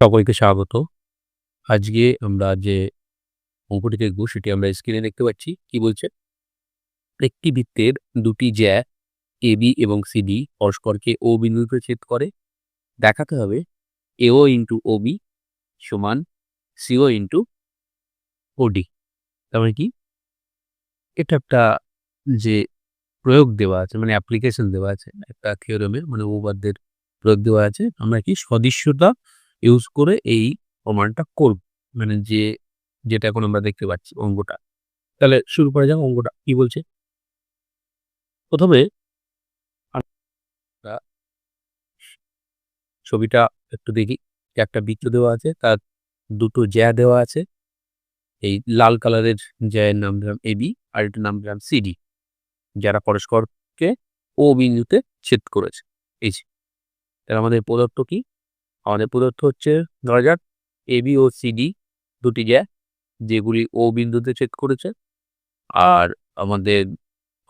সকলকে স্বাগত। আজকে আমরা যে অঙ্কটি দেখব, সেটি আমরা স্ক্রিনে দেখতে পাচ্ছি। কি বলছে? একটি বৃত্তের দুটি জ্যা AB এবং CD পরস্পরকে ও বিন্দুতে ছেদ করে। দেখাতে হবে AO ইন্টু ও বি সমান CO ইন্টু OD। তার মানে কি? এটা একটা যে প্রয়োগ দেওয়া আছে মানে অ্যাপ্লিকেশন দেওয়া আছে, একটা থিওরেমের মানে উপপাদ্যের প্রয়োগ দেওয়া আছে। আমরা কি সদিশ্যতা ইউজ করে এই প্রমাণটা করব। মানে যে, যেটা এখন আমরা দেখতে পাচ্ছি অঙ্গটা তাহলে শুরু করা যাক অঙ্গটা কি বলছে? প্রথমে ছবিটা একটু দেখি। একটা বৃত্ত দেওয়া আছে, তার দুটো জ্যা দেওয়া আছে। এই লাল কালারের জ্যায়ের নাম দিলাম AB আর এটার নাম দিলাম সিডি যারা পরস্পরকে O বিন্দুতে ছেদ করেছে। এই। তাহলে আমাদের প্রদত্ত কি? আমাদের প্রদত্ত হচ্ছে ধরা যাক AB ও CD দুটি জ্যা যেগুলি ও বিন্দুতে ছেদ করেছে। আর আমাদের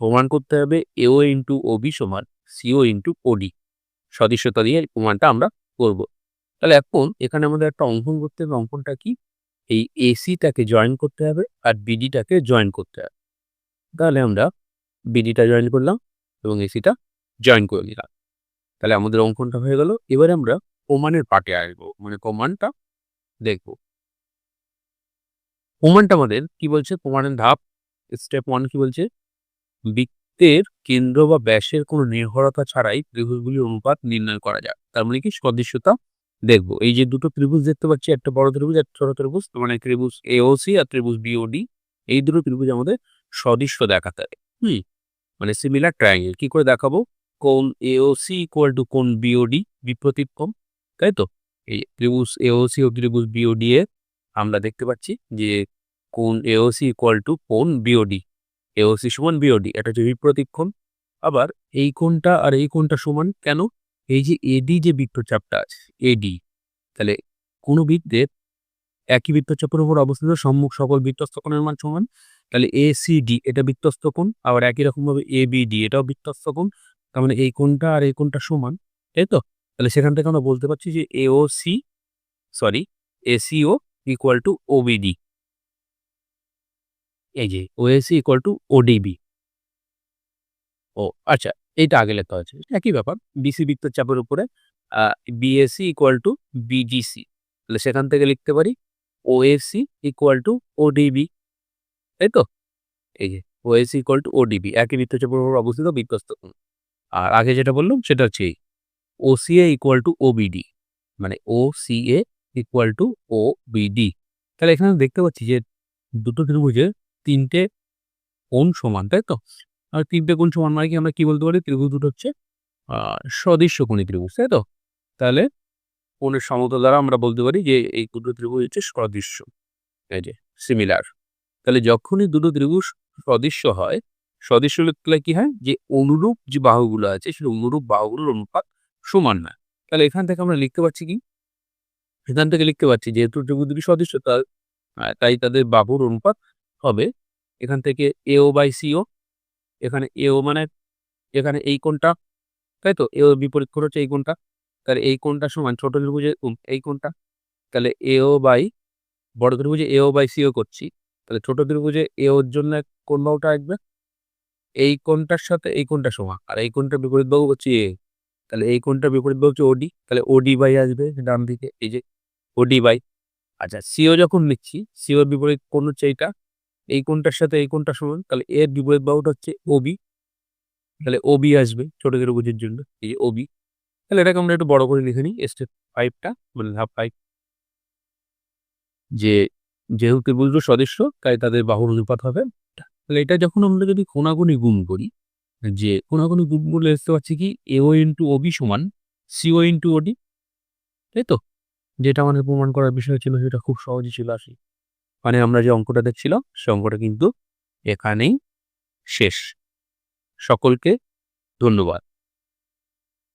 প্রমাণ করতে হবে AO ইন্টু ও বি সমান CO ইন্টু OD। সদিশ্যতা দিয়ে প্রমাণটা আমরা করব। তাহলে এখন এখানে আমাদের একটা অঙ্কন করতে হবে। অঙ্কনটা কি? এই AC টাকে জয়েন করতে হবে আর বিডিটাকে জয়েন করতে হবে। তাহলে আমরা বিডিটা জয়েন করলাম এবং এসিটা জয়েন করে নিলাম। তাহলে আমাদের অঙ্কনটা হয়ে গেল। এবারে আমরা প্রমাণের পার্টে আসব। মানে প্রমাণটা দেখব। প্রমাণটা আমাদের কি বলছে? প্রমাণের ধাপ স্টেপ ওয়ান কি বলছে? বৃত্তের কেন্দ্র বা ব্যাসের কোনো নির্ভরতা ছাড়াই ত্রিভুজগুলির অনুপাত নির্ণয় করা যায়। তার মানে কি? সদৃশ্যতা দেখব এই যে দুটো ত্রিভুজ দেখতে পাচ্ছি, একটা বড় ত্রিভুজ, একটা ছোট ত্রিভুজ মানে ত্রিভুজ AOC আর ত্রিভুজ BOD এই দুটো ত্রিভুজ আমাদের সদৃশ্য দেখাতে হবে। হুম? মানে সিমিলার ট্রায়াঙ্গেল কি করে দেখাবো? কোণ AOC ইকুয়াল টু কোণ BOD বিপরীত কোণ তাই তো? এই ত্রিভুজ AOC ও ত্রিভুজ BOD এর আমরা দেখতে পাচ্ছি যে কোন এওসি ইকুয়াল টু কোন বিওডি এওসি সমান বিওডি এটা হচ্ছে বিপরীত কোণ আবার এই কোণটা আর এই কোণটা সমান কেন? এই যে এডি যে বৃত্তচাপটা আছে এডি তাহলে কোনো বৃত্তের একই বৃত্তচাপের উপর অবস্থিত, সম্মুখ সকল বৃত্তস্থ কোণের মান সমান তাহলে এ সি ডি এটা বৃত্তস্থ কোণ, আবার একই রকম ভাবে ডি এটাও বৃত্তস্থ কোণ তার মানে এই কোণটা আর এই কোণটা সমান তাই তো? তাহলে সেখান থেকে আমরা বলতে পারছি যে AOC sorry ACO equal to OBD এই যে OAC ইকুয়াল টু ODB ও আচ্ছা এইটা আগে লেখা আছে। একই ব্যাপার BC বৃত্তচাপের উপরে BAC ইকুয়াল টু BGC তাহলে সেখান থেকে লিখতে পারি OAC ইকুয়াল টু ODB তাই তো? এই যে OAC ইকুয়াল টু ODB একই বৃত্তচাপের উপর অবস্থিত কোণ আর আগে যেটা বললাম, সেটা হচ্ছে OCA ইকুয়াল টু OBD মানে OCA ইকুয়াল টু OBD তাহলে এখানে দেখতে পাচ্ছি যে দুটো ত্রিভুজের তিনটে কোণ সমান, তাই তো? আর তিনটে কোণ সমান মানে কি আমরা কি বলতে পারি? ত্রিভুজ দুটো হচ্ছে সদৃশ্যকোণী ত্রিভুজ, তাই তো? তাহলে কোণের সমতল দ্বারা আমরা বলতে পারি যে এই দুটো ত্রিভুজ হচ্ছে সদৃশ্য, এই যে সিমিলার তাহলে যখনই দুটো ত্রিভুজ সদৃশ্য হয়, সদৃশ্য কি হয়? যে অনুরূপ যে বাহুগুলো আছে, সেই অনুরূপ বাহুগুলোর অনুপাত সমান না তাহলে এখান থেকে আমরা লিখতে পারছি কি? এখান থেকে লিখতে পারছি যেহেতু ত্রিভুজ দুটি সদৃশ্য তাই তাদের বাহুর অনুপাত হবে এখান থেকে এও বাই সিও এখানে এও মানে এখানে এই কোণটা, তাই তো? এও বিপরীত কোণ হচ্ছে এই কোণটা। তাহলে এই কোণটা সমান ছোট ত্রিভুজের এই কোণটা। তাহলে এও বাই বড় ত্রিভুজে এও বাই সিও করছি। তাহলে ছোট ত্রিভুজে এওর জন্য কোন বাহুটা আসবে এই কোণটার সাথে এই কোণটা সমান। আর এই কোণটার বিপরীত বাহু হচ্ছে এ তাহলে এই কোণটার বিপরীত হচ্ছে ওডি তাহলে ওডি বাই আসবে ডান দিকে, এই যে ওডি বাই আচ্ছা সিও যখন লিখছি সিওর বিপরীত কোণ হচ্ছে এইটা? এই কোণটার সাথে এই কোণটা সমান? তাহলে এর বিপরীত বাহুটা হচ্ছে ওবি তাহলে ওবি আসবে ছোট ত্রিভুজের জন্য, এই যে ওবি তাহলে এটাকে আমরা একটু বড় করে লিখে নিই স্টেপ ফাইভটা মানে ধাপ ফাইভ যে যেহেতু ত্রিভুজগুলো সদস্য তাই তাদের বাহুর অনুপাত হবে। তাহলে এটা যখন আমরা যদি কোনাগুনি গুণ করি যে কোনো কোনো গ্রুপগুলো দেখতে পাচ্ছি কি এও ইন্টু ওবি সমান সিও ইন্টু ওডি তাই তো? যেটা আমাদের প্রমাণ করার বিষয় ছিল, সেটা খুব সহজই ছিল আসি। মানে আমরা যে অঙ্কটা দেখছিলাম, সে অঙ্কটা কিন্তু এখানেই শেষ। সকলকে ধন্যবাদ।